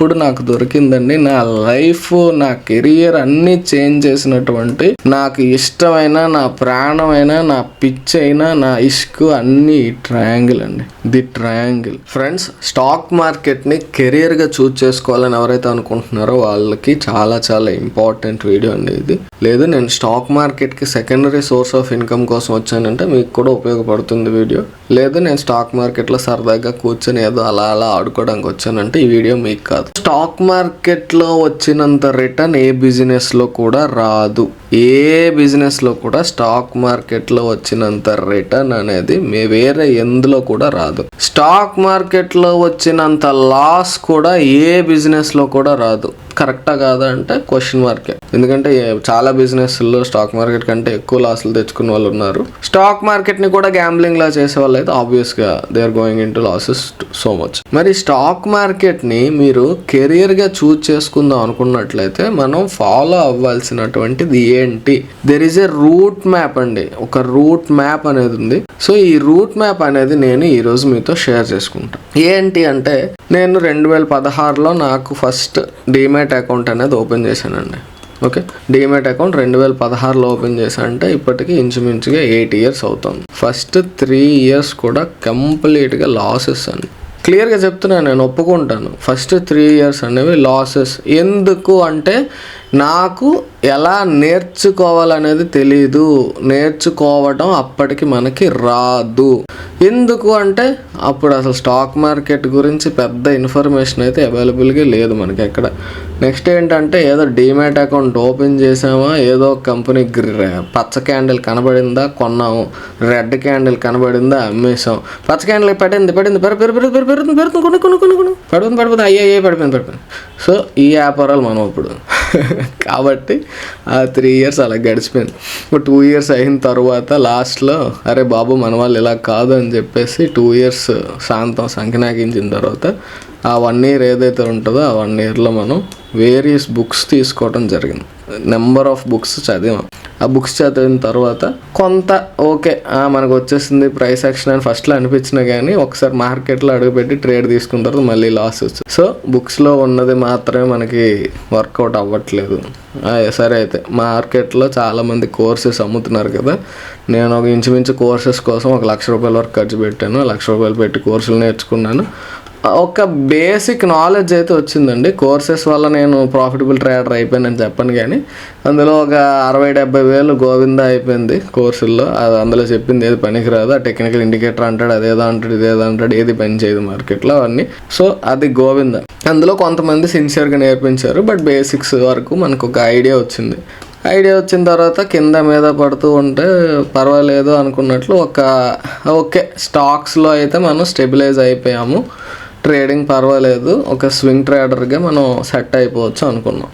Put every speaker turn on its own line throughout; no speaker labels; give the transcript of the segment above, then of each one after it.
ఇప్పుడు నాకు దొరికిందండి. నా లైఫ్ నా కెరియర్ అన్ని చేంజ్ చేసినటువంటి నాకు ఇష్టమైన నా ప్రాణమైన నా పిచ్ అయినా నా ఇష్క్ అన్ని ట్రయాంగిల్ అండి. The triangle. ఫ్రెండ్స్ స్టాక్ మార్కెట్ని కెరియర్గా చేసుకోవాలని ఎవరైతే అనుకుంటున్నారో వాళ్ళకి చాలా చాలా ఇంపార్టెంట్ వీడియో అండి ఇది. లేదు నేను స్టాక్ మార్కెట్కి సెకండరీ సోర్స్ ఆఫ్ ఇన్కమ్ కోసం వచ్చానంటే మీకు కూడా ఉపయోగపడుతుంది వీడియో. లేదు నేను స్టాక్ మార్కెట్లో సరదాగా కూర్చొని ఏదో అలా అలా ఆడుకోవడానికి వచ్చానంటే ఈ వీడియో మీకు కాదు. స్టాక్ మార్కెట్లో వచ్చినంత రిటర్న్ ఏ బిజినెస్లో కూడా రాదు. ఏ బిజినెస్లో కూడా స్టాక్ మార్కెట్లో వచ్చినంత రిటర్న్ అనేది మే వేరే ఎందులో కూడా రాదు. స్టాక్ మార్కెట్లో వచ్చినంత లాస్ కూడా ఏ బిజినెస్లో కూడా రాదు. కరెక్టా కాదా అంటే క్వశ్చన్ మార్కే. ఎందుకంటే చాలా బిజినెస్లో స్టాక్ మార్కెట్ కంటే ఎక్కువ లాసులు తెచ్చుకున్న వాళ్ళు ఉన్నారు. స్టాక్ మార్కెట్ని కూడా గ్యాంబ్లింగ్లా చేసే వాళ్ళు అయితే ఆబ్వియస్గా they are going into losses so much మరి స్టాక్ మార్కెట్ని మీరు కెరియర్గా చూజ్ చేసుకుందాం అనుకున్నట్లయితే మనం ఫాలో అవ్వాల్సినటువంటిది ఏంటి? There is a route map అండి. ఒక రూట్ మ్యాప్ అనేది ఉంది. సో ఈ రూట్ మ్యాప్ అనేది నేను ఈరోజు మీతో షేర్ చేసుకుంటాను ఏంటి అంటే నేను రెండు వేల పదహారులో నాకు ఫస్ట్ డీమ్యాట్ అకౌంట్ అనేది ఓపెన్ చేశానండి. ఓకే. డీమ్యాట్ అకౌంట్ రెండు వేల పదహారులో ఓపెన్ చేశా అంటే ఇప్పటికి ఇంచుమించుగా ఎయిట్ ఇయర్స్ అవుతుంది. ఫస్ట్ త్రీ ఇయర్స్ కూడా కంప్లీట్గా లాసెస్ అండి క్లియర్గా చెప్తున్నాను నేను ఒప్పుకుంటాను. ఫస్ట్ త్రీ ఇయర్స్ అనేవి లాసెస్. ఎందుకు అంటే నాకు ఎలా నేర్చుకోవాలనేది తెలీదు. నేర్చుకోవడం అప్పటికి మనకి రాదు. ఎందుకు అంటే అప్పుడు అసలు స్టాక్ మార్కెట్ గురించి పెద్ద ఇన్ఫర్మేషన్ అయితే అవైలబుల్గా లేదు మనకి ఎక్కడ. నెక్స్ట్ ఏంటంటే ఏదో డీమ్యాట్ అకౌంట్ ఓపెన్ చేసామా ఏదో కంపెనీ పచ్చ క్యాండిల్ కనబడిందా కొన్నాము. రెడ్ క్యాండిల్ కనబడిందా అమ్మేసాం పచ్చ క్యాండిల్ పడింది పడింది పెరు పెరు పెరు పెరుగుతుంది పెరుగుతుంది కొను కొను కొను కొను. పడుతుంది పడిపోతుంది అయ్యే అయ్యే పడిపోయింది పడిపోయింది. సో ఈ వ్యాపారాలు మనం ఇప్పుడు. కాబట్టి ఆ త్రీ ఇయర్స్ అలా గడిచిపోయింది. ఇప్పుడు టూ ఇయర్స్ అయిన తర్వాత లాస్ట్లో అరే బాబు మన వాళ్ళు ఇలా కాదు అని చెప్పేసి టూ ఇయర్స్ శాంతం సంఖ్యనాగించిన తర్వాత ఆ వన్ ఇయర్ ఏదైతే ఉంటుందో ఆ వన్ ఇయర్లో మనం వేరియస్ బుక్స్ తీసుకోవడం జరిగింది. నెంబర్ ఆఫ్ బుక్స్ చదివాం. ఆ బుక్స్ చదివిన తర్వాత కొంత ఓకే మనకు వచ్చేసింది ప్రైస్ యాక్షన్ అని ఫస్ట్లో అనిపించినా కానీ ఒకసారి మార్కెట్లో అడుగుపెట్టి ట్రేడ్ తీసుకున్న తర్వాత మళ్ళీ లాస్ వచ్చింది. సో బుక్స్లో ఉన్నది మాత్రమే మనకి వర్కౌట్ అవ్వట్లేదు. సరే అయితే మార్కెట్లో చాలామంది కోర్సెస్ అమ్ముతున్నారు కదా. నేను ఒక ఇంచుమించు కోర్సెస్ కోసం ఒక లక్ష రూపాయల వరకు ఖర్చు పెట్టాను. లక్ష రూపాయలు పెట్టి కోర్సులు నేర్చుకున్నాను. ఒక బేసిక్ నాలెడ్జ్ అయితే వచ్చిందండి. కోర్సెస్ వల్ల నేను ప్రాఫిటబుల్ ట్రేడర్ అయిపోయానని చెప్పను కానీ. అందులో ఒక అరవై డెబ్బై వేలు గోవింద అయిపోయింది కోర్సుల్లో. అది అందులో చెప్పింది ఏది పనికిరాదు ఆ టెక్నికల్ ఇండికేటర్ అంటాడు అదేదో అంటాడు ఇదేదో అంటాడు ఏది పని చేయదు మార్కెట్లో అవన్నీ. సో అది గోవింద. అందులో కొంతమంది సిన్సియర్గా నేర్పించారు బట్ బేసిక్స్ వరకు మనకు ఒక ఐడియా వచ్చింది. ఐడియా వచ్చిన తర్వాత కింద మీద పడుతూ ఉంటే పర్వాలేదు అనుకున్నట్లు ఒక ఓకే స్టాక్స్లో అయితే మనం స్టెబిలైజ్ అయిపోయాము. ట్రేడింగ్ పర్వాలేదు. ఒక స్వింగ్ ట్రేడర్గా మనం సెట్ అయిపోవచ్చు అనుకున్నాం.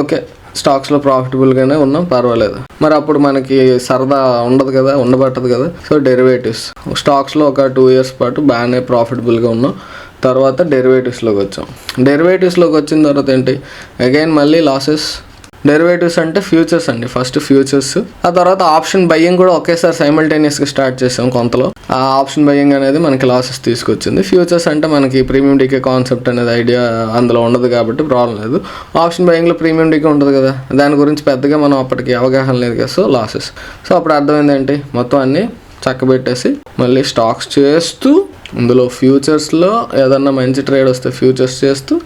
ఓకే. స్టాక్స్లో ప్రాఫిటబుల్గానే ఉన్నాం పర్వాలేదు. మరి అప్పుడు మనకి సరదా ఉండదు కదా ఉండబట్టదు కదా. So derivatives. స్టాక్స్లో ఒక టూ ఇయర్స్ పాటు బాగానే ప్రాఫిటబుల్గా ఉన్నాం. తర్వాత డెరివేటివ్స్లోకి వచ్చాం. డెరివేటివ్స్లోకి వచ్చిన తర్వాత ఏంటి? అగైన్ మళ్ళీ లాసెస్ డెరివేటివ్స్ అంటే ఫ్యూచర్స్ అండి ఫస్ట్ ఫ్యూచర్స్. ఆ తర్వాత ఆప్షన్ బయ్యింగ్ కూడా ఒకేసారి సైమల్టేనియస్గా స్టార్ట్ చేసాం కొంతలో. ఆ ఆప్షన్ బయ్యింగ్ అనేది మనకి లాసెస్ తీసుకొచ్చింది. ఫ్యూచర్స్ అంటే మనకి ప్రీమియం డికే కాన్సెప్ట్ అనేది ఐడియా అందులో ఉండదు కాబట్టి ప్రాబ్లం లేదు. ఆప్షన్ బయ్యింగ్లో ప్రీమియం డికే ఉంటుంది కదా దాని గురించి పెద్దగా మనం అప్పటికి అవగాహన లేదు కదా సో లాసెస్ సో అప్పుడు అర్థమైంది ఏంటి? మొత్తం అన్ని చక్కబెట్టేసి మళ్ళీ స్టాక్స్ చేస్తూ ఇందులో ఫ్యూచర్స్లో ఏదన్నా మంచి ట్రేడ్ వస్తే ఫ్యూచర్స్ చేస్తూ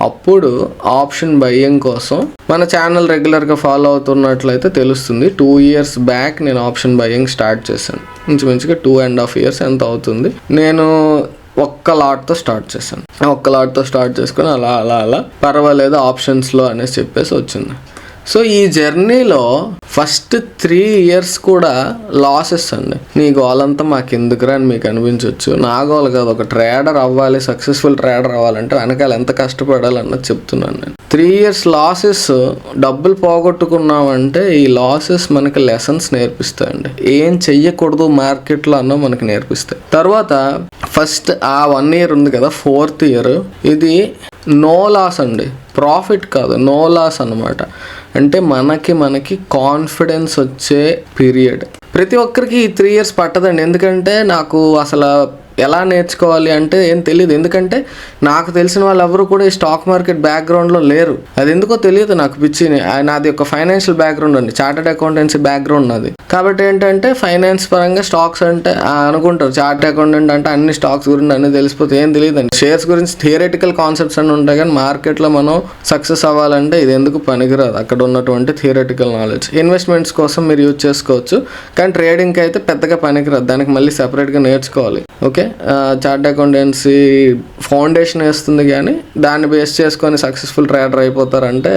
అప్పుడు ఆప్షన్ బయ్యింగ్ కోసం మన ఛానల్ రెగ్యులర్గా ఫాలో అవుతున్నట్లయితే తెలుస్తుంది. టూ ఇయర్స్ బ్యాక్ నేను ఆప్షన్ బయ్యింగ్ స్టార్ట్ చేశాను. ఇంచుమించుగా టూ అండ్ హాఫ్ ఇయర్స్ ఎంత అవుతుంది. నేను ఒక్క లాట్తో స్టార్ట్ చేశాను. ఒక్క లాట్తో స్టార్ట్ చేసుకుని అలా అలా అలా పర్వాలేదు ఆప్షన్స్లో అనేసి చెప్పేసి వచ్చింది. సో ఈ జర్నీలో ఫస్ట్ త్రీ ఇయర్స్ కూడా లాసెస్ అండి. నీ గోల్ అంతా మాకు ఎందుకురా అని మీకు అనిపించవచ్చు నా గోల్ కాదు ఒక ట్రేడర్ అవ్వాలి సక్సెస్ఫుల్ ట్రేడర్ అవ్వాలంటే వెనకాల ఎంత కష్టపడాలన్నది చెప్తున్నాను నేను. త్రీ ఇయర్స్ లాసెస్ డబ్బులు పోగొట్టుకున్నామంటే ఈ లాసెస్ మనకి లెసన్స్ నేర్పిస్తాయండి. ఏం చెయ్యకూడదు మార్కెట్లో అన్న మనకి నేర్పిస్తాయి. తర్వాత ఫస్ట్ ఆ వన్ ఇయర్ ఉంది కదా ఫోర్త్ ఇయర్ ఇది నో లాస్ అండి. ప్రాఫిట్ కాదు నో లాస్ అన్నమాట. అంటే మనకి మనకి కాన్ఫిడెన్స్ వచ్చే పీరియడ్. ప్రతి ఒక్కరికి ఈ త్రీ ఇయర్స్ పట్టదండి. ఎందుకంటే నాకు అసలు ఎలా నేర్చుకోవాలి అంటే ఏం తెలియదు ఎందుకంటే నాకు తెలిసిన వాళ్ళు ఎవరు కూడా ఈ స్టాక్ మార్కెట్ బ్యాక్గ్రౌండ్లో లేరు. అది ఎందుకో తెలియదు నాకు పిచ్చి నాది ఒక ఫైనాన్షియల్ బ్యాక్గ్రౌండ్ అండి చార్టెడ్ అకౌంటెన్సీ బ్యాక్గ్రౌండ్ నాది. కాబట్టి ఏంటంటే ఫైనాన్స్ పరంగా స్టాక్స్ అంటే అనుకుంటారు. చార్ట్ అకౌంటెంట్ అంటే అన్ని స్టాక్స్ గురించి అన్ని తెలిసిపోతే ఏం తెలియదండి. షేర్స్ గురించి థియరటికల్ కాన్సెప్ట్స్ అని ఉంటాయి కానీ మార్కెట్లో మనం సక్సెస్ అవ్వాలంటే ఇది ఎందుకు పనికిరాదు? అక్కడ ఉన్నటువంటి థియరటికల్ నాలెడ్జ్. ఇన్వెస్ట్మెంట్స్ కోసం మీరు యూజ్ చేసుకోవచ్చు. కానీ ట్రేడింగ్కి అయితే పెద్దగా పనికిరాదు. దానికి మళ్ళీ సెపరేట్గా నేర్చుకోవాలి. ఓకే? చార్ట్ అకౌంటెన్సీ ఫౌండేషన్ వేస్తుంది కానీ దాన్ని బేస్ చేసుకొని సక్సెస్ఫుల్ ట్రేడర్ అయిపోతారంటే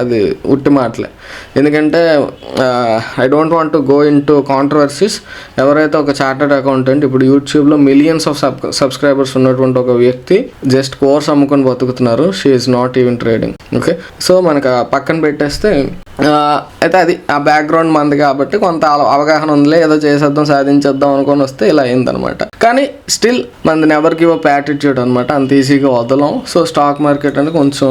అది ఉట్టి మాటలే. ఎందుకంటే I don't want to go into controversies ఎవరైతే ఒక చార్టర్డ్ అకౌంటెంట్ ఇప్పుడు యూట్యూబ్లో మిలియన్స్ ఆఫ్ సబ్ సబ్స్క్రైబర్స్ ఉన్నటువంటి ఒక వ్యక్తి జస్ట్ కోర్స్ అమ్ముకొని బతుకుతున్నారు. She is not even trading okay so మనకు పక్కన పెట్టేస్తే అయితే అది ఆ బ్యాక్గ్రౌండ్ మంది కాబట్టి కొంత అవగాహన ఉందిలే ఏదో చేసేద్దాం సాధించేద్దాం అనుకొని వస్తే ఇలా అయిందనమాట. కానీ స్టిల్ మనది నెవర్ గివ్ అప్ యాటిట్యూడ్ అనమాట అంత ఈజీగా వదలం. సో స్టాక్ మార్కెట్ అంటే కొంచెం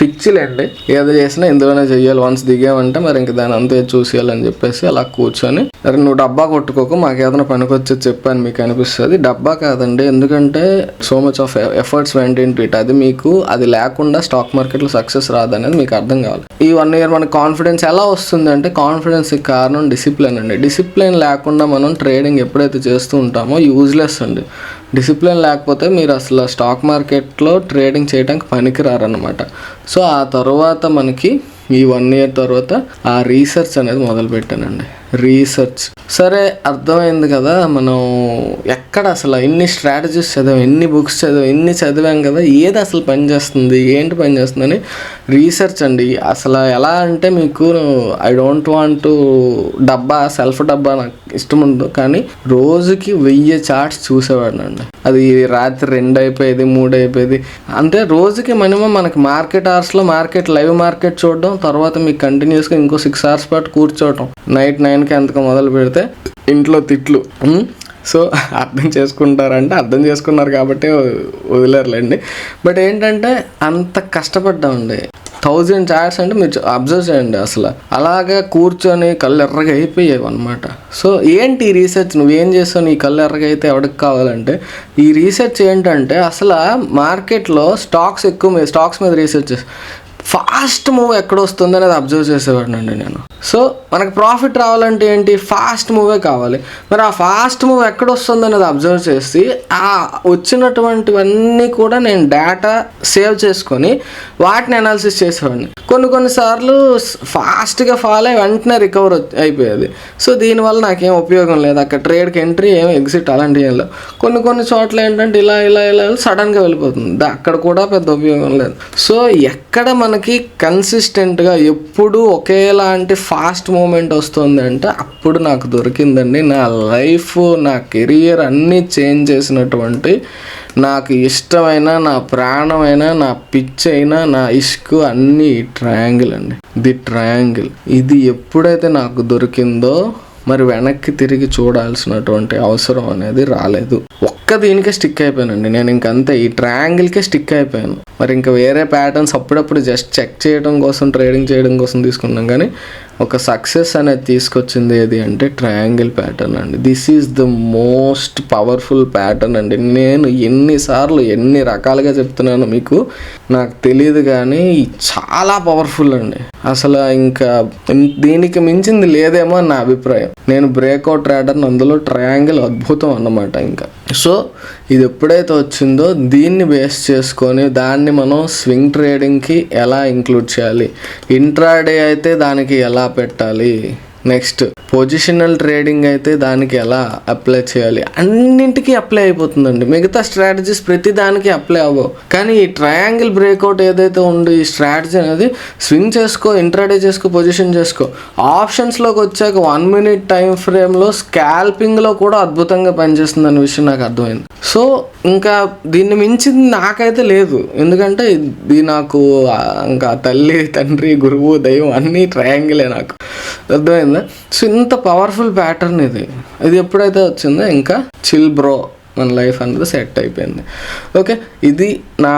పిచ్చిలేండి. ఏదో చేసినా ఇందులోనే చెయ్యాలి. వన్స్ దిగామంటే మరి ఇంక దాని అంతే చూసేయాలని చెప్పేసి అలా కూర్చొని మరి నువ్వు డబ్బా కొట్టుకోకు మాకు ఏదైనా పనికొచ్చేది చెప్పాను మీకు అనిపిస్తుంది. డబ్బా కాదండి. ఎందుకంటే so much of efforts went into it అది మీకు అది లేకుండా స్టాక్ మార్కెట్లో సక్సెస్ రాదనేది మీకు అర్థం కావాలి. ఈ వన్ ఇయర్ మనకు కాన్ఫిడెన్స్ ఎలా వస్తుంది అంటే కాన్ఫిడెన్స్ కారణం డిసిప్లిన్ అండి. డిసిప్లిన్ లేకుండా మనం ట్రేడింగ్ ఎప్పుడైతే చేస్తూ ఉంటామో యూజ్లెస్ అండి. డిసిప్లిన్ లేకపోతే మీరు అసలు స్టాక్ మార్కెట్లో ట్రేడింగ్ చేయడానికి పనికిరారనమాట సో ఆ తర్వాత మనకి ఈ వన్ ఇయర్ తర్వాత ఆ రీసెర్చ్ అనేది మొదలుపెట్టానండి. రీసెర్చ్. సరే అర్థమైంది కదా మనం ఎక్కడ అసలు ఎన్ని స్ట్రాటజీస్ చదివాం ఎన్ని బుక్స్ చదివాం ఎన్ని చదివాం కదా ఏది అసలు పనిచేస్తుంది ఏంటి పనిచేస్తుందని రీసెర్చ్ అండి. అసలు ఎలా అంటే మీకు ఐ డోంట్ వాంట్ డబ్బా సెల్ఫ్ డబ్బా నాకు ఇష్టం ఉండదు కానీ రోజుకి వెయ్యి చార్ట్స్ చూసేవాడినండి అది రాత్రి రెండు అయిపోయేది మూడు అయిపోయేది అంటే రోజుకి మినిమం మనకి మార్కెట్ అవర్స్లో మార్కెట్ లైవ్ మార్కెట్ చూడడం తర్వాత మీకు కంటిన్యూస్గా ఇంకో సిక్స్ అవర్స్ పాటు కూర్చోవటం. నైట్ నైన్కి ఎంతకు మొదలు పెడితే ఇంట్లో తిట్లు. సో అర్థం చేసుకుంటారంటే అర్థం చేసుకున్నారు కాబట్టి వదిలేరులేండి. బట్ ఏంటంటే అంత కష్టపడ్డామండి. థౌజండ్ చార్ట్స్ అంటే మీరు అబ్జర్వ్ చేయండి అసలు. అలాగా కూర్చొని కళ్ళు ఎర్రగా అయిపోయావు అనమాట సో ఏంటి ఈ రీసెర్చ్ నువ్వేం చేసావు నీ కళ్ళు ఎర్రగా అయితే ఎవరికి కావాలంటే? ఈ రీసెర్చ్ ఏంటంటే అసలు మార్కెట్లో స్టాక్స్ ఎక్కువ మీద స్టాక్స్ మీద రీసెర్చ్ ఫాస్ట్ మూవ్ ఎక్కడ వస్తుంది అనేది అబ్జర్వ్ చేసేవాడినండి నేను. సో మనకు ప్రాఫిట్ రావాలంటే ఏంటి? ఫాస్ట్ మూవే కావాలి. మరి ఆ ఫాస్ట్ మూవ్ ఎక్కడ వస్తుంది అనేది అబ్జర్వ్ చేసి ఆ వచ్చినటువంటివన్నీ కూడా నేను డేటా సేవ్ చేసుకొని వాటిని అనాలిసిస్ చేసేవాడిని. కొన్ని కొన్నిసార్లు ఫాస్ట్గా ఫాల్ అయ్యి వెంటనే రికవర్ అయిపోయేది. సో దీనివల్ల నాకేం ఉపయోగం లేదు. అక్కడ ట్రేడ్కి ఎంట్రీ ఏం ఎగ్జిట్ అలాంటివి ఏం లేవు. కొన్ని కొన్ని చోట్ల ఏంటంటే ఇలా ఇలా ఇలా సడన్గా వెళ్ళిపోతుంది. అక్కడ కూడా పెద్ద ఉపయోగం లేదు. సో ఎక్కడ మనకి కన్సిస్టెంట్గా ఎప్పుడు ఒకేలాంటి ఫాస్ట్ మూమెంట్ వస్తుంది అంటే అప్పుడు నాకు దొరికిందండి. నా లైఫ్ నా కెరియర్ అన్నీ చేంజ్ చేసినటువంటి నాకు ఇష్టమైన నా ప్రాణమైన నా పిచ్ అయినా నా ఇష్క్ అన్నీ ట్రయాంగిల్ అండి. ది ట్రయాంగిల్ ఇది ఎప్పుడైతే నాకు దొరికిందో మరి వెనక్కి తిరిగి చూడాల్సినటువంటి అవసరం అనేది రాలేదు. ఒక్క దీనికే స్టిక్ అయిపోయానండి. నేను ఇంకంతే ఈ ట్రయాంగిల్కే స్టిక్ అయిపోయాను. మరి ఇంకా వేరే ప్యాటర్న్స్ అప్పుడప్పుడు జస్ట్ చెక్ చేయడం కోసం ట్రేడింగ్ చేయడం కోసం తీసుకున్నాం. కానీ ఒక సక్సెస్ అనేది తీసుకొచ్చింది ఏది అంటే ట్రయాంగిల్ ప్యాటర్న్ అండి. This is the most powerful pattern అండి. నేను ఎన్నిసార్లు ఎన్ని రకాలుగా చెప్తున్నాను మీకు నాకు తెలియదు కానీ చాలా పవర్ఫుల్ అండి. అసలు ఇంకా దీనికి మించింది లేదేమో నా అభిప్రాయం. నేను బ్రేక్అవుట్ ప్యాటర్న్ అందులో ట్రయాంగిల్ అద్భుతం అన్నమాట ఇంకా. సో ఇది ఎప్పుడైతే వచ్చిందో దీన్ని బేస్ చేసుకొని దాన్ని మనం స్వింగ్ ట్రేడింగ్కి ఎలా ఇంక్లూడ్ చేయాలి? ఇంట్రాడే అయితే దానికి ఎలా పెట్టాలి? నెక్స్ట్ పొజిషనల్ ట్రేడింగ్ అయితే దానికి ఎలా అప్లై చేయాలి? అన్నింటికి అప్లై అయిపోతుందండి. మిగతా స్ట్రాటజీస్ ప్రతి దానికి అప్లై అవ్వవు. కానీ ఈ ట్రయాంగిల్ బ్రేక్అవుట్ ఏదైతే ఉందో ఈ స్ట్రాటజీ అనేది స్వింగ్ చేసుకో ఇంట్రాడే చేసుకో పొజిషన్ చేసుకో. ఆప్షన్స్లోకి వచ్చాక వన్ మినిట్ టైం ఫ్రేమ్లో స్కాల్పింగ్లో కూడా అద్భుతంగా పనిచేస్తుంది అనే విషయం నాకు అర్థమైంది. సో ఇంకా దీన్ని మించింది నాకైతే లేదు. ఎందుకంటే ఇది నాకు ఇంకా తల్లి తండ్రి గురువు దైవం అన్నీ ట్రయాంగిలే నాకు. అర్థమైందా? సో ఇంత పవర్ఫుల్ ప్యాటర్న్ ఇది. ఇది ఎప్పుడైతే వచ్చిందో ఇంకా చిల్ బ్రో మన లైఫ్ అనేది సెట్ అయిపోయింది. ఓకే? ఇది నా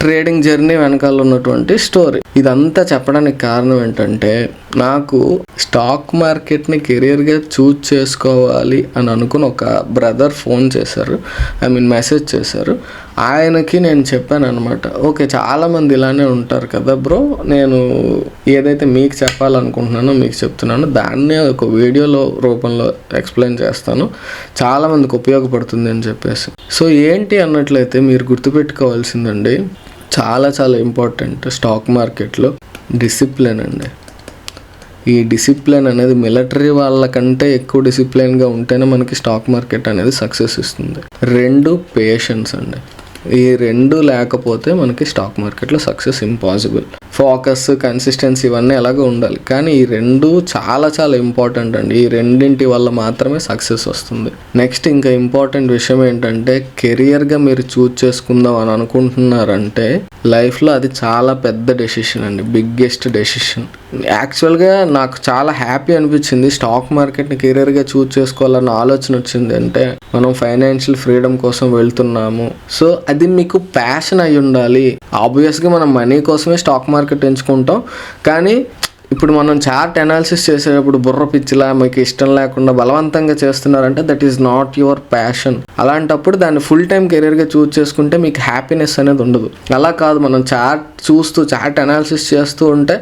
ట్రేడింగ్ జర్నీ వెనకాల ఉన్నటువంటి స్టోరీ. ఇదంతా చెప్పడానికి కారణం ఏంటంటే నాకు స్టాక్ మార్కెట్ని కెరియర్గా చూజ్ చేసుకోవాలి అని అనుకుని ఒక బ్రదర్ ఫోన్ చేశారు. ఐ మీన్ మెసేజ్ చేశారు. ఆయనకి నేను చెప్పాను అనమాట ఓకే చాలామంది ఇలానే ఉంటారు కదా బ్రో నేను ఏదైతే మీకు చెప్పాలనుకుంటున్నానో మీకు చెప్తున్నాను. దాన్నే ఒక వీడియోలో రూపంలో ఎక్స్ప్లెయిన్ చేస్తాను. చాలామందికి ఉపయోగపడుతుంది అని చెప్పేసి. సో ఏంటి అన్నట్లయితే మీరు గుర్తుపెట్టుకోవాల్సిందండి చాలా చాలా ఇంపార్టెంట్ స్టాక్ మార్కెట్లో డిసిప్లిన్ అండి. ఈ డిసిప్లిన్ అనేది మిలిటరీ వాళ్ళకంటే ఎక్కువ డిసిప్లిన్గా ఉంటేనే మనకి స్టాక్ మార్కెట్ అనేది సక్సెస్ ఇస్తుంది. రెండు పేషెన్స్ అండి. ఈ రెండు లేకపోతే మనకి స్టాక్ మార్కెట్లో సక్సెస్ ఇంపాసిబుల్ ఫోకస్ కన్సిస్టెన్సీ ఇవన్నీ ఎలాగో ఉండాలి. కానీ ఈ రెండు చాలా చాలా ఇంపార్టెంట్ అండి. ఈ రెండింటి వల్ల మాత్రమే సక్సెస్ వస్తుంది. నెక్స్ట్ ఇంకా ఇంపార్టెంట్ విషయం ఏంటంటే కెరియర్గా మీరు చూజ్ చేసుకుందాం అని అనుకుంటున్నారంటే లైఫ్లో అది చాలా పెద్ద డెసిషన్ అండి. బిగ్గెస్ట్ డెసిషన్ యాక్చువల్గా నాకు చాలా హ్యాపీ అనిపించింది స్టాక్ మార్కెట్ని కెరియర్గా చూజ్ చేసుకోవాలన్న ఆలోచన వచ్చింది అంటే మనం ఫైనాన్షియల్ ఫ్రీడమ్ కోసం వెళ్తున్నాము. సో అది అది మీకు ప్యాషన్ అయి ఉండాలి. ఆబ్వియస్గా మనం మనీ కోసమే స్టాక్ మార్కెట్ ఎంచుకుంటాం. కానీ ఇప్పుడు మనం చార్ట్ అనాలిసిస్ చేసేటప్పుడు బుర్ర పిచ్చిలా మీకు ఇష్టం లేకుండా బలవంతంగా చేస్తున్నారంటే that is not your passion అలాంటప్పుడు దాన్ని ఫుల్ టైం కెరీర్గా చూస్ చేసుకుంటే మీకు హ్యాపీనెస్ అనేది ఉండదు. అలా కాదు మనం చార్ట్ చూస్తూ చార్ట్ అనాలిసిస్ చేస్తూ ఉంటే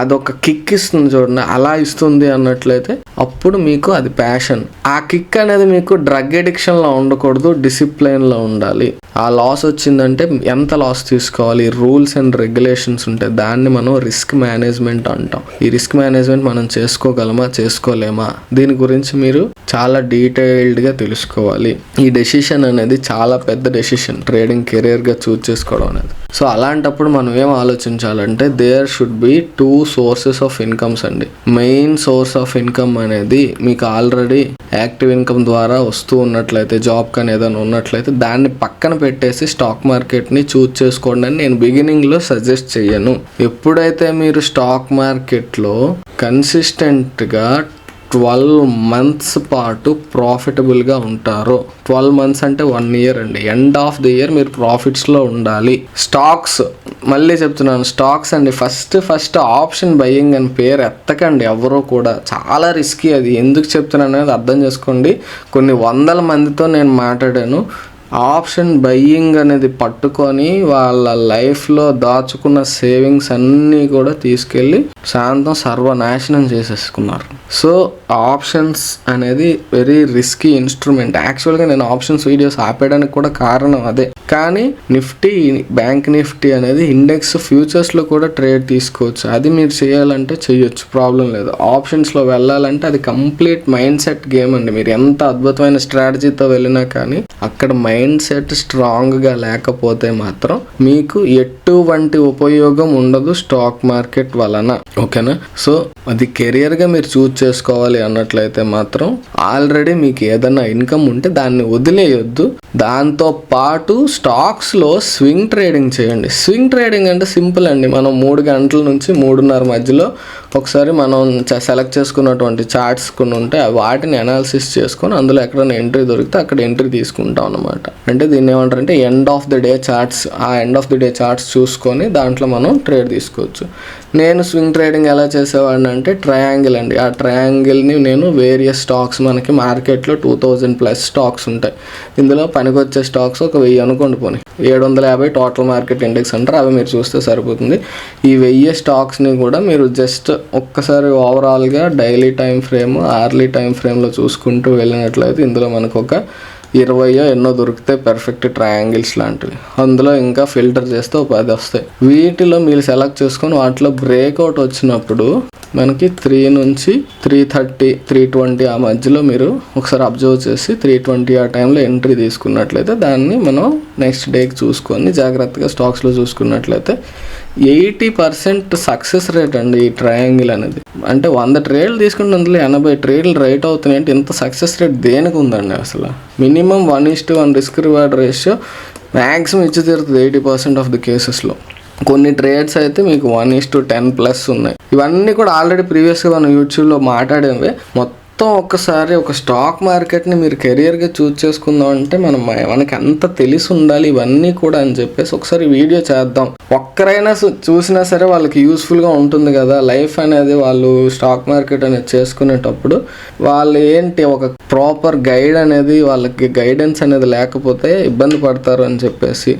అదొక కిక్ ఇస్తుంది చూడండి అలా ఇస్తుంది అన్నట్లయితే అప్పుడు మీకు అది ప్యాషన్ ఆ కిక్ అనేది మీకు డ్రగ్ ఎడిక్షన్లో ఉండకూడదు డిసిప్లైన్లో ఉండాలి. ఆ లాస్ వచ్చిందంటే ఎంత లాస్ తీసుకోవాలి? రూల్స్ అండ్ రెగ్యులేషన్స్ ఉంటాయి దాన్ని మనం రిస్క్ మేనేజ్మెంట్ అంటాం. ఈ రిస్క్ మేనేజ్మెంట్ మనం చేసుకోగలమా చేసుకోలేమా? దీని గురించి మీరు చాలా డీటెయిల్డ్గా తెలుసుకోవాలి. ఈ డెసిషన్ అనేది చాలా పెద్ద డెసిషన్ ట్రేడింగ్ కెరియర్గా చూజ్ చేసుకోవడం అనేది. సో అలాంటప్పుడు మనం ఏం ఆలోచించాలంటే there should be two sources of incomes అండి. మెయిన్ సోర్స్ ఆఫ్ ఇన్కమ్ అనేది మీకు ఆల్రెడీ యాక్టివ్ ఇన్కమ్ ద్వారా వస్తూ ఉన్నట్లయితే జాబ్ కానీ ఏదైనా ఉన్నట్లయితే దాన్ని పక్కన పెట్టేసి స్టాక్ మార్కెట్ని చూజ్ చేసుకోండి అని నేను బిగినింగ్లో సజెస్ట్ చేయను ఎప్పుడైతే మీరు స్టాక్ మార్కెట్లో కన్సిస్టెంట్గా ట్వెల్వ్ మంత్స్ పాటు ప్రాఫిటబుల్గా ఉంటారు. ట్వెల్వ్ మంత్స్ అంటే వన్ ఇయర్ అండి. ఎండ్ ఆఫ్ ది ఇయర్ మీరు ప్రాఫిట్స్లో ఉండాలి. స్టాక్స్ మళ్ళీ చెప్తున్నాను. స్టాక్స్ అండి. ఫస్ట్ ఫస్ట్ ఆప్షన్ బయ్యింగ్ అని పేరు ఎత్తకండి. ఎవరో కూడా. చాలా రిస్కీ అది. ఎందుకు చెప్తున్నాను అనేది అర్థం చేసుకోండి. కొన్ని వందల మందితో నేను మాట్లాడాను. ఆప్షన్ బయ్యింగ్ అనేది పట్టుకొని వాళ్ళ లైఫ్లో దాచుకున్న సేవింగ్స్ అన్నీ కూడా తీసుకెళ్ళి శాంతం సర్వనాశనం చేసేసుకున్నారు. సో ఆప్షన్స్ అనేది వెరీ రిస్కీ ఇన్స్ట్రుమెంట్. యాక్చువల్గా నేను ఆప్షన్స్ వీడియోస్ ఆపేయడానికి కూడా కారణం అదే. కానీ నిఫ్టీ బ్యాంక్ నిఫ్టీ అనేది ఇండెక్స్ ఫ్యూచర్స్లో కూడా ట్రేడ్ తీసుకోవచ్చు. అది మీరు చేయాలంటే చేయొచ్చు. ప్రాబ్లం లేదు. ఆప్షన్స్లో వెళ్ళాలంటే అది కంప్లీట్ మైండ్ సెట్ గేమ్ అండి. మీరు ఎంత అద్భుతమైన స్ట్రాటజీతో వెళ్ళినా కానీ అక్కడ మైండ్ సెట్ స్ట్రాంగ్గా లేకపోతే మాత్రం మీకు ఎటువంటి ఉపయోగం ఉండదు స్టాక్ మార్కెట్ వలన. ఓకేనా? సో అది కెరియర్గా మీరు చూజ్ చేసుకోవాలి అన్నట్లయితే మాత్రం ఆల్రెడీ మీకు ఏదైనా ఇన్కమ్ ఉంటే దాన్ని వదిలేయొద్దు. దాంతో పాటు స్టాక్స్లో స్వింగ్ ట్రేడింగ్ చేయండి. స్వింగ్ ట్రేడింగ్ అంటే సింపుల్ అండి. మనం మూడు గంటల నుంచి మూడున్నర మధ్యలో ఒకసారి మనం సెలెక్ట్ చేసుకున్నటువంటి చార్ట్స్ కొన్ని ఉంటే వాటిని అనాలిసిస్ చేసుకొని అందులో ఎక్కడైనా ఎంట్రీ దొరికితే అక్కడ ఎంట్రీ తీసుకుంటాం అనమాట అంటే దీన్ని ఏమంటారు అంటే end of the day charts ఆ end of the day charts చూసుకొని దాంట్లో మనం ట్రేడ్ తీసుకోవచ్చు. నేను స్వింగ్ ట్రేడింగ్ ఎలా చేసేవాడిని అంటే ట్రయాంగిల్ అండి. ఆ ట్రయాంగిల్ని నేను వేరియస్ స్టాక్స్ మనకి మార్కెట్లో టూ థౌజండ్ ప్లస్ స్టాక్స్ ఉంటాయి. ఇందులో పనికొచ్చే స్టాక్స్ ఒక వెయ్యి అనుకోండి పోనీ. ఏడు వందల యాభై టోటల్ మార్కెట్ ఇండెక్స్ అంటారు. అవి మీరు చూస్తే సరిపోతుంది. ఈ వెయ్యి స్టాక్స్ని కూడా మీరు జస్ట్ ఒక్కసారి ఓవరాల్గా daily time frame hourly time ఫ్రేమ్లో చూసుకుంటూ వెళ్ళినట్లయితే ఇందులో మనకు ఒక ఇరవయో ఎన్నో దొరికితే పర్ఫెక్ట్ ట్రయాంగిల్స్ లాంటివి. అందులో ఇంకా ఫిల్టర్ చేస్తే ఒక పది వస్తాయి. వీటిలో మీరు సెలెక్ట్ చేసుకొని వాటిలో బ్రేక్అవుట్ వచ్చినప్పుడు మనకి త్రీ నుంచి త్రీ థర్టీ త్రీ ట్వంటీ ఆ మధ్యలో మీరు ఒకసారి అబ్జర్వ్ చేసి త్రీ ట్వంటీ ఆ టైంలో ఎంట్రీ తీసుకున్నట్లయితే దాన్ని మనం నెక్స్ట్ డేకి చూసుకొని జాగ్రత్తగా స్టాక్స్లో చూసుకున్నట్లయితే ఎయిటీ పర్సెంట్ సక్సెస్ రేట్ అండి ఈ ట్రయాంగిల్ అనేది. అంటే వంద ట్రేడ్లు తీసుకుంటే అందులో ఎనభై ట్రేడ్లు రైట్ అవుతున్నాయి అంటే ఇంత సక్సెస్ రేట్ దేనికి ఉందండి అసలు? Minimum one is to one risk reward ratio maximum ఇచ్చి తీరుతుంది ఎయిటీ పర్సెంట్ ఆఫ్ ది కేసెస్లో. కొన్ని ట్రేడ్స్ అయితే మీకు one is to ten plus ఉన్నాయి. ఇవన్నీ కూడా ఆల్రెడీ ప్రీవియస్గా మనం యూట్యూబ్లో మాట్లాడేవి. మొత్తం మొత్తం ఒక్కసారి ఒక స్టాక్ మార్కెట్ని మీరు కెరియర్గా చూజ్ చేసుకుందాం అంటే మనం మనకి అంత తెలిసి ఉండాలి ఇవన్నీ కూడా అని చెప్పేసి ఒకసారి వీడియో చేద్దాం. ఒక్కరైనా చూసినా సరే వాళ్ళకి యూస్ఫుల్గా ఉంటుంది కదా. లైఫ్ అనేది వాళ్ళు స్టాక్ మార్కెట్ అనేది చేసుకునేటప్పుడు వాళ్ళు ఏంటి ఒక ప్రాపర్ గైడ్ అనేది వాళ్ళకి గైడెన్స్ అనేది లేకపోతే ఇబ్బంది పడతారు అని చెప్పేసి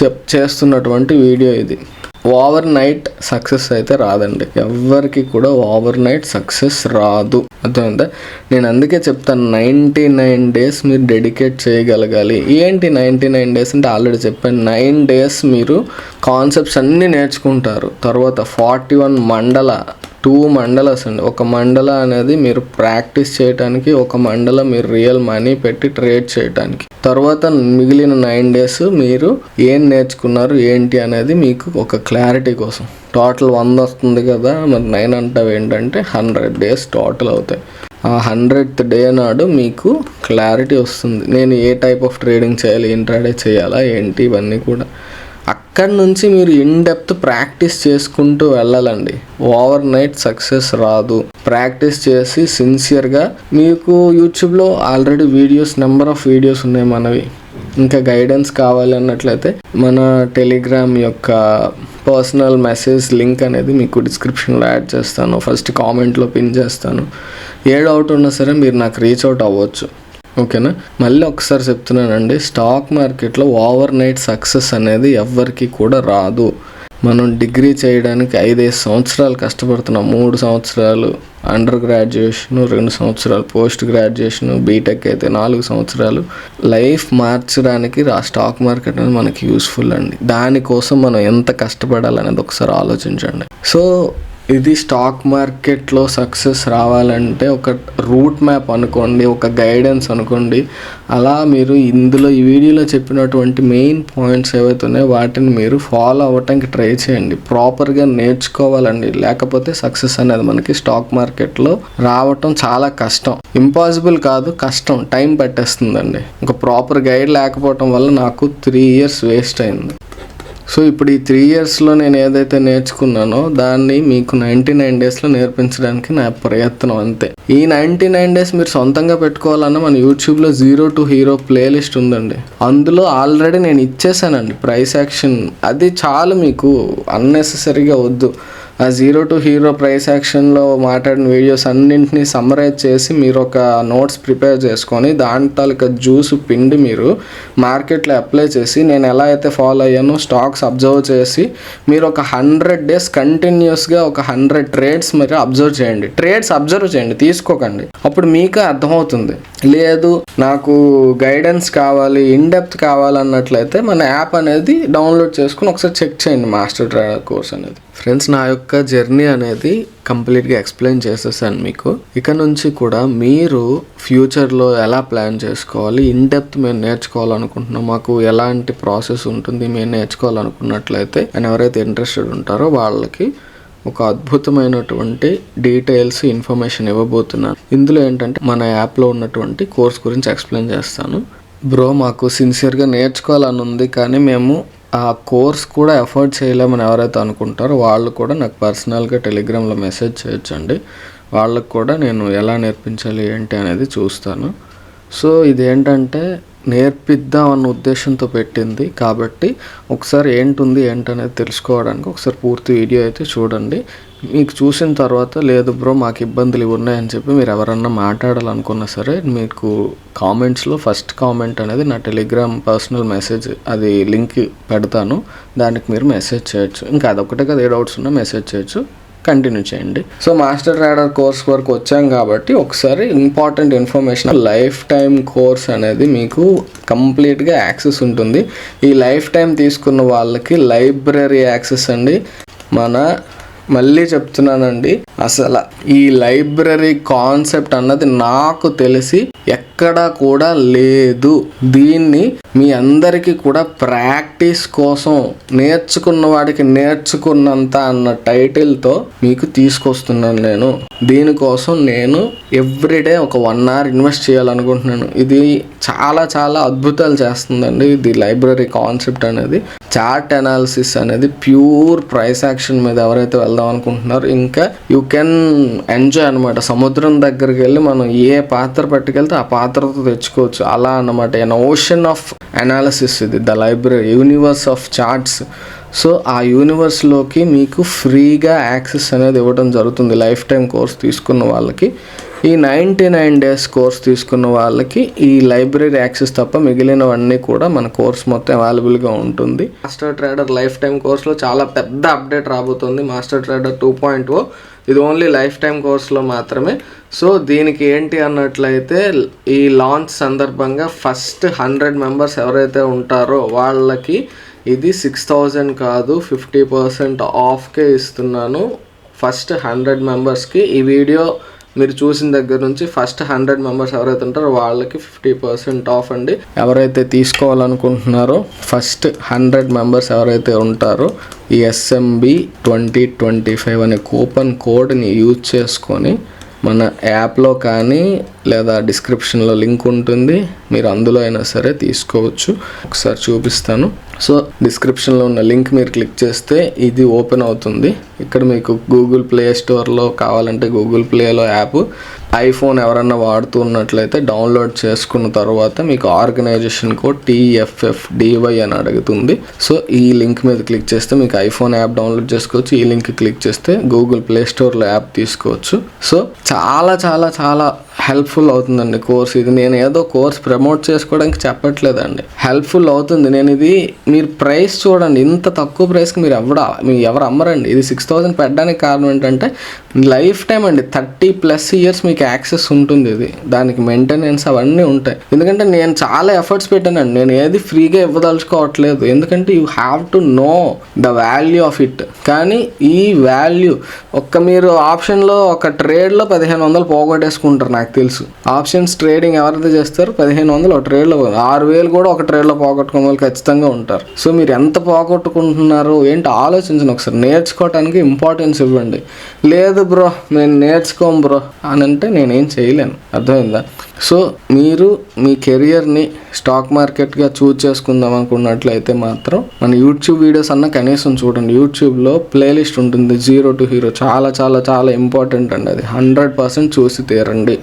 చెప్ చేస్తున్నటువంటి వీడియో ఇది. ఓవర్ నైట్ సక్సెస్ అయితే రాదండి. ఎవరికి కూడా ఓవర్ నైట్ సక్సెస్ రాదు. అర్థమైందా? నేను అందుకే చెప్తాను నైంటీ నైన్ డేస్ మీరు డెడికేట్ చేయగలగాలి. ఏంటి నైంటీ నైన్ డేస్ అంటే ఆల్రెడీ చెప్పాను నైన్ డేస్ మీరు కాన్సెప్ట్స్ అన్నీ నేర్చుకుంటారు. తర్వాత ఫార్టీ వన్ మండల టూ మండలాస్ అండి. ఒక మండల అనేది మీరు ప్రాక్టీస్ చేయడానికి ఒక మండల మీరు రియల్ మనీ పెట్టి ట్రేడ్ చేయడానికి తర్వాత మిగిలిన నైన్ డేస్ మీరు ఏం నేర్చుకున్నారు ఏంటి అనేది మీకు ఒక క్లారిటీ కోసం. టోటల్ వంద వస్తుంది కదా మరి నైన్ అంటావు ఏంటంటే హండ్రెడ్ డేస్ టోటల్ అవుతాయి. ఆ హండ్రెడ్ డే నాడు మీకు క్లారిటీ వస్తుంది. నేను ఏ టైప్ ఆఫ్ ట్రేడింగ్ చేయాలి ఇంట్రాడే చేయాలా ఏంటి ఇవన్నీ కూడా. అక్కడి నుంచి మీరు ఇన్ డెప్త్ ప్రాక్టీస్ చేసుకుంటూ వెళ్ళాలండి. ఓవర్ నైట్ సక్సెస్ రాదు. ప్రాక్టీస్ చేసి సిన్సియర్గా మీకు యూట్యూబ్లో already videos number of videos ఉన్నాయి మనవి. ఇంకా గైడెన్స్ కావాలి అన్నట్లయితే మన టెలిగ్రామ్ యొక్క పర్సనల్ మెసేజ్ లింక్ అనేది మీకు డిస్క్రిప్షన్లో యాడ్ చేస్తాను. ఫస్ట్ కామెంట్లో పిన్ చేస్తాను. ఏ డౌట్ ఉన్నా సరే మీరు నాకు రీచ్ అవుట్ అవ్వచ్చు. ఓకేనా? మళ్ళీ ఒకసారి చెప్తున్నానండి స్టాక్ మార్కెట్లో ఓవర్ నైట్ సక్సెస్ అనేది ఎవ్వరికి కూడా రాదు. మనం డిగ్రీ చేయడానికి ఐదైదు సంవత్సరాలు కష్టపడుతున్నాం. మూడు సంవత్సరాలు అండర్ గ్రాడ్యుయేషన్ రెండు సంవత్సరాలు పోస్ట్ గ్రాడ్యుయేషన్ బీటెక్ అయితే నాలుగు సంవత్సరాలు. లైఫ్ మార్చడానికి ఆ స్టాక్ మార్కెట్ అనేది మనకి యూస్ఫుల్ అండి. దానికోసం మనం ఎంత కష్టపడాలనేది ఒకసారి ఆలోచించండి. సో ఇది స్టాక్ మార్కెట్లో సక్సెస్ రావాలంటే ఒక రూట్ మ్యాప్ అనుకోండి ఒక గైడెన్స్ అనుకోండి. అలా మీరు ఇందులో ఈ వీడియోలో చెప్పినటువంటి మెయిన్ పాయింట్స్ ఏవైతే ఉన్నాయో వాటిని మీరు ఫాలో అవ్వటానికి ట్రై చేయండి. ప్రాపర్గా నేర్చుకోవాలండి. లేకపోతే సక్సెస్ అనేది మనకి స్టాక్ మార్కెట్లో రావటం చాలా కష్టం. ఇంపాసిబుల్ కాదు కష్టం. టైం పట్టేస్తుందండి. ఒక ప్రాపర్ గైడ్ లేకపోవటం వల్ల నాకు త్రీ ఇయర్స్ వేస్ట్ అయింది. సో ఇప్పుడు ఈ త్రీ ఇయర్స్లో నేను ఏదైతే నేర్చుకున్నానో దాన్ని మీకు నైంటీ నైన్ డేస్లో నేర్పించడానికి నా ప్రయత్నం అంతే. ఈ నైంటీ నైన్ డేస్ మీరు సొంతంగా పెట్టుకోవాలన్నా మన యూట్యూబ్లో జీరో టు హీరో ప్లేలిస్ట్ ఉందండి. అందులో ఆల్రెడీ నేను ఇచ్చేసానండి ప్రైస్ యాక్షన్ అది చాలు మీకు అన్నెసెసరీగా వద్దు. ఆ జీరో టు హీరో ప్రైస్ యాక్షన్లో మాట్లాడిన వీడియోస్ అన్నింటినీ సమ్మరైజ్ చేసి మీరు ఒక నోట్స్ ప్రిపేర్ చేసుకొని దాని తాలూకా జ్యూస్ పిండి మీరు మార్కెట్లో అప్లై చేసి నేను ఎలా అయితే ఫాలో అయ్యానో స్టాక్స్ అబ్జర్వ్ చేసి మీరు ఒక హండ్రెడ్ డేస్ కంటిన్యూస్గా ఒక హండ్రెడ్ ట్రేడ్స్ మీరు అబ్జర్వ్ చేయండి. ట్రేడ్స్ అబ్జర్వ్ చేయండి తీసుకోకండి. అప్పుడు మీకే అర్థమవుతుంది. లేదు నాకు గైడెన్స్ కావాలి ఇన్ డెప్త్ కావాలన్నట్లయితే మన యాప్ అనేది డౌన్లోడ్ చేసుకుని ఒకసారి చెక్ చేయండి మాస్టర్ ట్రేడర్ కోర్స్ అనేది. ఫ్రెండ్స్ నా యొక్క జర్నీ అనేది కంప్లీట్గా ఎక్స్ప్లెయిన్ చేసేసాను మీకు. ఇక నుంచి కూడా మీరు ఫ్యూచర్లో ఎలా ప్లాన్ చేసుకోవాలి ఇన్ డెప్త్ మేము నేర్చుకోవాలనుకుంటున్నాం మాకు ఎలాంటి ప్రాసెస్ ఉంటుంది మేము నేర్చుకోవాలనుకున్నట్లయితే అండ్ ఎవరైతే ఇంట్రెస్టెడ్ ఉంటారో వాళ్ళకి ఒక అద్భుతమైనటువంటి డీటెయిల్స్ ఇన్ఫర్మేషన్ ఇవ్వబోతున్నాను. ఇందులో ఏంటంటే మన యాప్లో ఉన్నటువంటి కోర్స్ గురించి ఎక్స్ప్లెయిన్ చేస్తాను. బ్రో మాకు సిన్సియర్గా నేర్చుకోవాలని ఉంది కానీ మేము ఆ కోర్స్ కూడా ఎఫర్ట్ చేయలేమని ఎవరైతే అనుకుంటారో వాళ్ళు కూడా నాకు పర్సనల్గా టెలిగ్రామ్లో మెసేజ్ చేయొచ్చండి. వాళ్ళకు కూడా నేను ఎలా నేర్పించాలి ఏంటి అనేది చూస్తాను. సో ఇదేంటంటే నేర్పిద్దాం అన్న ఉద్దేశంతో పెట్టింది. కాబట్టి ఒకసారి ఏంటుంది ఏంటనేది తెలుసుకోవడానికి ఒకసారి పూర్తి వీడియో అయితే చూడండి. మీకు చూసిన తర్వాత లేదు బ్రో మాకు ఇబ్బందులు ఇవి ఉన్నాయని చెప్పి మీరు ఎవరన్నా మాట్లాడాలనుకున్నా సరే మీకు కామెంట్స్లో ఫస్ట్ కామెంట్ అనేది నా టెలిగ్రామ్ పర్సనల్ మెసేజ్ అది లింక్ పెడతాను. దానికి మీరు మెసేజ్ చేయొచ్చు. ఇంకా అదొకటే కదా ఏ డౌట్స్ ఉన్నా మెసేజ్ చేయొచ్చు. కంటిన్యూ చేయండి. సో మాస్టర్ ట్రేడర్ కోర్స్ వరకు వచ్చాం కాబట్టి ఒకసారి important information life time course అనేది మీకు కంప్లీట్గా యాక్సెస్ ఉంటుంది. ఈ లైఫ్ టైం తీసుకున్న వాళ్ళకి లైబ్రరీ యాక్సెస్ అండి. మన మళ్ళీ చెప్తున్నానండి. అసలు ఈ లైబ్రరీ కాన్సెప్ట్ అన్నది నాకు తెలిసి ఎక్కడా కూడా లేదు. దీన్ని మీ అందరికీ కూడా ప్రాక్టీస్ కోసం నేర్చుకున్న వాడికి నేర్చుకున్నంత అన్న టైటిల్తో మీకు తీసుకొస్తున్నాను నేను. దీనికోసం నేను ఎవ్రీడే ఒక వన్ అవర్ ఇన్వెస్ట్ చేయాలనుకుంటున్నాను. ఇది చాలా చాలా అద్భుతాలు చేస్తుందండి ఇది లైబ్రరీ కాన్సెప్ట్ అనేది. చార్ట్ అనాలిసిస్ అనేది ప్యూర్ ప్రైస్ యాక్షన్ మీద ఎవరైతే వెళ్దాం అనుకుంటున్నారో ఇంకా యూ కెన్ ఎంజాయ్ అనమాట సముద్రం దగ్గరికి వెళ్ళి మనం ఏ పాత్ర పట్టుకెళ్తే ఆ పాత్రతో తెచ్చుకోవచ్చు. అలా అన్నమాట. ఎన్ ఓషన్ ఆఫ్ అనాలిసిస్ ఇది. The library universe of charts so ఆ యూనివర్స్లోకి మీకు ఫ్రీగా యాక్సెస్ అనేది ఇవ్వడం జరుగుతుంది. లైఫ్ టైం కోర్స్ తీసుకున్న వాళ్ళకి. ఈ నైంటీ నైన్ డేస్ కోర్స్ తీసుకున్న వాళ్ళకి ఈ లైబ్రరీ యాక్సెస్ తప్ప మిగిలినవన్నీ కూడా మన కోర్స్ మొత్తం అవైలబుల్గా ఉంటుంది. మాస్టర్ ట్రేడర్ లైఫ్ టైం కోర్స్లో చాలా పెద్ద అప్డేట్ రాబోతుంది. Master trader two point O ఇది ఓన్లీ లైఫ్ టైం కోర్స్లో మాత్రమే. సో దీనికి ఏంటి అన్నట్లయితే ఈ లాంచ్ సందర్భంగా ఫస్ట్ హండ్రెడ్ మెంబర్స్ ఎవరైతే ఉంటారో వాళ్ళకి ఇది సిక్స్ థౌజండ్ కాదు ఫిఫ్టీ పర్సెంట్ ఆఫ్కే ఇస్తున్నాను. ఫస్ట్ హండ్రెడ్ మెంబర్స్కి ఈ వీడియో మీరు చూసిన దగ్గర నుంచి ఫస్ట్ హండ్రెడ్ మెంబర్స్ ఎవరైతే ఉంటారో వాళ్ళకి ఫిఫ్టీ పర్సెంట్ ఆఫ్ అండి. ఎవరైతే తీసుకోవాలనుకుంటున్నారో ఫస్ట్ హండ్రెడ్ మెంబర్స్ ఎవరైతే ఉంటారో ఈ ఎస్ఎంబి ట్వంటీ ట్వంటీ ఫైవ్ అనే కూపన్ కోడ్ని యూజ్ చేసుకొని మన యాప్లో కానీ లేదా డిస్క్రిప్షన్లో లింక్ ఉంటుంది. మీరు అందులో అయినా సరే తీసుకోవచ్చు. ఒకసారి చూపిస్తాను. సో డిస్క్రిప్షన్లో ఉన్న లింక్ మీరు క్లిక్ చేస్తే ఇది ఓపెన్ అవుతుంది. ఇక్కడ మీకు గూగుల్ ప్లే స్టోర్లో కావాలంటే గూగుల్ ప్లేలో యాప్ ఐఫోన్ ఎవరన్నా వాడుతున్నట్లయితే డౌన్లోడ్ చేసుకున్న తర్వాత మీకు ఆర్గనైజేషన్ కోడ్ టీఎఫ్ఎఫ్ డివై అని అడుగుతుంది. సో ఈ లింక్ మీద క్లిక్ చేస్తే మీకు ఐఫోన్ యాప్ డౌన్లోడ్ చేసుకోవచ్చు. ఈ లింక్ క్లిక్ చేస్తే గూగుల్ ప్లే స్టోర్లో యాప్ తీసుకోవచ్చు. సో చాలా చాలా చాలా హెల్ప్ఫుల్ అవుతుందండి కోర్స్ ఇది నేను ఏదో కోర్స్ ప్రమోట్ చేసుకోవడానికి చెప్పట్లేదండి. హెల్ప్ఫుల్ అవుతుంది. నేను ఇది మీరు ప్రైస్ చూడండి. ఇంత తక్కువ ప్రైస్కి మీరు ఎవడ మీరు ఎవరు అమ్మరండి. ఇది సిక్స్ థౌజండ్ పెట్టడానికి కారణం ఏంటంటే లైఫ్ టైం అండి. థర్టీ ప్లస్ ఇయర్స్ మీకు యాక్సెస్ ఉంటుంది ఇది. దానికి మెయింటెనెన్స్ అవన్నీ ఉంటాయి. ఎందుకంటే నేను చాలా ఎఫర్ట్స్ పెట్టానండి. నేను ఏది ఫ్రీగా ఇవ్వదలుచుకోవట్లేదు. ఎందుకంటే you have to know the value of it కానీ ఈ వాల్యూ ఒక్క మీరు ఆప్షన్లో ఒక ట్రేడ్లో పదిహేను వందలు పోగొట్టేసుకుంటారు నాకు. తెలుసు. ఆప్షన్స్ ట్రేడింగ్ ఎవరైతే చేస్తారో? పదిహేను వందలు ఒక ట్రేడ్లో ఆరు వేలు కూడా ఒక ట్రేడ్లో పోగొట్టుకునే వాళ్ళు ఖచ్చితంగా ఉంటారు. సో మీరు ఎంత పోగొట్టుకుంటున్నారు ఏంటి ఆలోచించండి ఒకసారి. నేర్చుకోవటానికి ఇంపార్టెన్స్ ఇవ్వండి. లేదు బ్రో నేను నేర్చుకోం బ్రో అని అంటే నేనేం చేయలేను. అర్థమైందా? సో మీరు మీ కెరియర్ని స్టాక్ మార్కెట్గా చూజ్ చేసుకుందాం అనుకున్నట్లయితే మాత్రం మన యూట్యూబ్ వీడియోస్ అన్న కనీసం చూడండి. యూట్యూబ్లో ప్లేలిస్ట్ ఉంటుంది జీరో టు హీరో. చాలా చాలా చాలా ఇంపార్టెంట్ అండి అది. హండ్రెడ్ పర్సెంట్ చూసి తీరండి.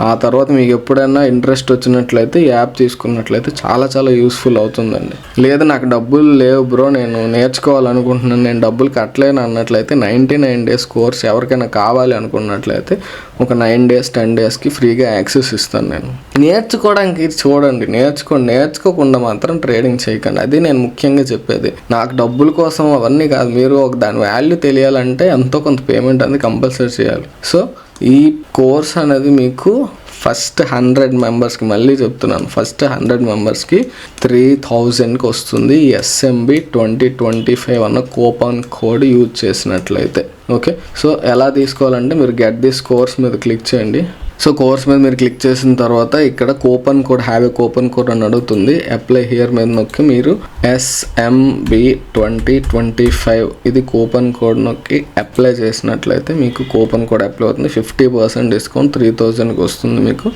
ఆ తర్వాత మీకు ఎప్పుడైనా ఇంట్రెస్ట్ వచ్చినట్లయితే ఈ యాప్ తీసుకున్నట్లయితే చాలా చాలా యూస్ఫుల్ అవుతుందండి. లేదు నాకు డబ్బులు లేవు బ్రో. నేను నేర్చుకోవాలనుకుంటున్నాను. నేను డబ్బులు కట్టలేను అన్నట్లయితే నైంటీ నైన్ డేస్ కోర్స్ ఎవరికైనా కావాలి అనుకున్నట్లయితే ఒక నైన్ డేస్ టెన్ డేస్కి ఫ్రీగా యాక్సెస్ ఇస్తాను నేను. నేర్చుకోవడానికి చూడండి నేర్చుకోండి నేర్చుకోకుండా మాత్రం ట్రేడింగ్ చేయకండి. అది నేను ముఖ్యంగా చెప్పేది. నాకు డబ్బుల కోసం అవన్నీ కాదు మీరు ఒక దాని వాల్యూ తెలియాలంటే ఎంతో కొంత పేమెంట్ అనేది కంపల్సరీ చేయాలి. సో ఈ కోర్స్ అనేది మీకు ఫస్ట్ హండ్రెడ్ మెంబర్స్కి మళ్ళీ చెప్తున్నాను. ఫస్ట్ హండ్రెడ్ మెంబర్స్కి త్రీ థౌజండ్కి వస్తుంది ఎస్ఎంబి ట్వంటీ ట్వంటీ ఫైవ్ అన్న కూపన్ కోడ్ యూజ్ చేసినట్లయితే. ఓకే? సో ఎలా తీసుకోవాలంటే మీరు గెట్ దిస్ కోర్స్ మీద క్లిక్ చేయండి. సో కోర్స్ మీద మీరు క్లిక్ చేసిన తర్వాత ఇక్కడ coupon code have a coupon code అని అడుగుతుంది. అప్లై హియర్ మీద నొక్కి మీరు ఎస్ఎంబి ట్వంటీ ట్వంటీ ఫైవ్ ఇది కూపన్ కోడ్ నొక్కి అప్లై చేసినట్లయితే మీకు కూపన్ కోడ్ అప్లై అవుతుంది. ఫిఫ్టీ పర్సెంట్ డిస్కౌంట్ త్రీ థౌజండ్కి వస్తుంది మీకు.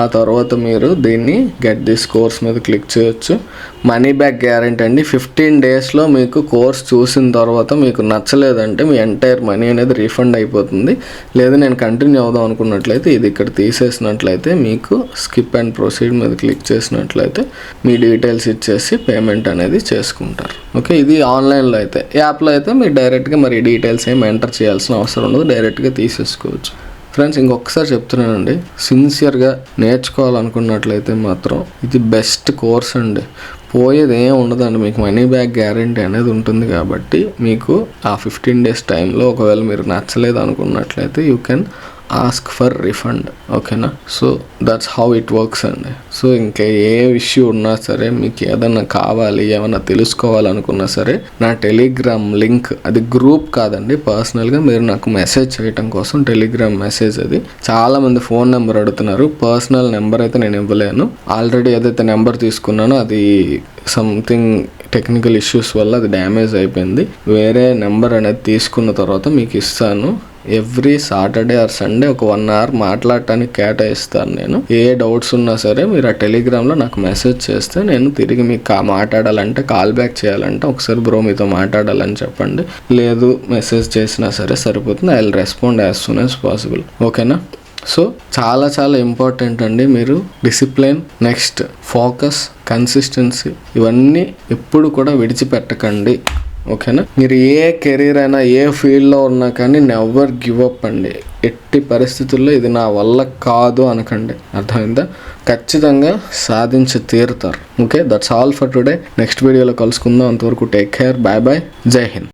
ఆ తర్వాత మీరు దీన్ని గెట్ దిస్ కోర్స్ మీద క్లిక్ చేయొచ్చు. మనీ బ్యాక్ గ్యారెంటీ అండి. ఫిఫ్టీన్ డేస్లో మీకు కోర్స్ చూసిన తర్వాత మీకు నచ్చలేదంటే మీ ఎంటైర్ మనీ అనేది రీఫండ్ అయిపోతుంది. లేదా నేను కంటిన్యూ అవుదాం అనుకున్నట్లయితే ఇది ఇక్కడ తీసేసినట్లయితే మీకు స్కిప్ అండ్ ప్రొసీడ్ మీద క్లిక్ చేసినట్లయితే మీ డీటెయిల్స్ ఇచ్చేసి పేమెంట్ అనేది చేసుకుంటారు. ఓకే ఇది ఆన్లైన్లో అయితే. యాప్లో అయితే మీరు డైరెక్ట్గా మరి డీటెయిల్స్ ఏమి ఎంటర్ చేయాల్సిన అవసరం ఉండదు. డైరెక్ట్గా తీసేసుకోవచ్చు. ఫ్రెండ్స్ ఇంకొకసారి చెప్తున్నానండి. సిన్సియర్గా నేర్చుకోవాలనుకున్నట్లయితే మాత్రం ఇది బెస్ట్ కోర్స్ అండి. పోయేది ఏం ఉండదండి. మీకు మనీ బ్యాక్ గ్యారంటీ అనేది ఉంటుంది కాబట్టి మీకు ఆ ఫిఫ్టీన్ డేస్ టైంలో ఒకవేళ మీరు నచ్చలేదు అనుకున్నట్లయితే you can ask for refund ఓకేనా so that's how it works అండి. సో ఇంకా ఏ ఇష్యూ ఉన్నా సరే మీకు ఏదన్నా కావాలి ఏమన్నా తెలుసుకోవాలనుకున్నా సరే నా టెలిగ్రామ్ లింక్ అది గ్రూప్ కాదండి పర్సనల్గా మీరు నాకు మెసేజ్ చేయటం కోసం టెలిగ్రామ్ మెసేజ్ అది. చాలామంది ఫోన్ నెంబర్ అడుగుతున్నారు పర్సనల్ నెంబర్ అయితే నేను ఇవ్వలేను. ఆల్రెడీ ఏదైతే నెంబర్ తీసుకున్నానో అది సంథింగ్ టెక్నికల్ ఇష్యూస్ వల్ల అది డ్యామేజ్ అయిపోయింది. వేరే నెంబర్ అనేది తీసుకున్న తర్వాత మీకు ఇస్తాను. ఎవ్రీ సాటర్డే ఆర్ సండే ఒక వన్ అవర్ మాట్లాడటానికి కేటాయిస్తాను నేను. ఏ డౌట్స్ ఉన్నా సరే మీరు ఆ టెలిగ్రామ్లో నాకు మెసేజ్ చేస్తే నేను తిరిగి మీకు మాట్లాడాలంటే కాల్ బ్యాక్ చేయాలంటే ఒకసారి బ్రో మీతో మాట్లాడాలని చెప్పండి. లేదు మెసేజ్ చేసినా సరే సరిపోతుంది. I will respond as soon as possible ఓకేనా సో చాలా చాలా ఇంపార్టెంట్ అండి మీరు డిసిప్లిన్ నెక్స్ట్ ఫోకస్ కన్సిస్టెన్సీ ఇవన్నీ ఎప్పుడు కూడా విడిచిపెట్టకండి. ఓకేనా? మీరు ఏ కెరీర్ అయినా ఏ ఫీల్డ్లో ఉన్నా కానీ నెవర్ గివ్ అప్ అండి. ఎట్టి పరిస్థితుల్లో ఇది నా వల్ల కాదు అనకండి. అర్థమైందా? ఖచ్చితంగా సాధించి తీరుతారు. Okay? That's all for today next వీడియోలో కలుసుకుందాం. అంతవరకు టేక్ కేర్ బాయ్ బాయ్ జై హింద్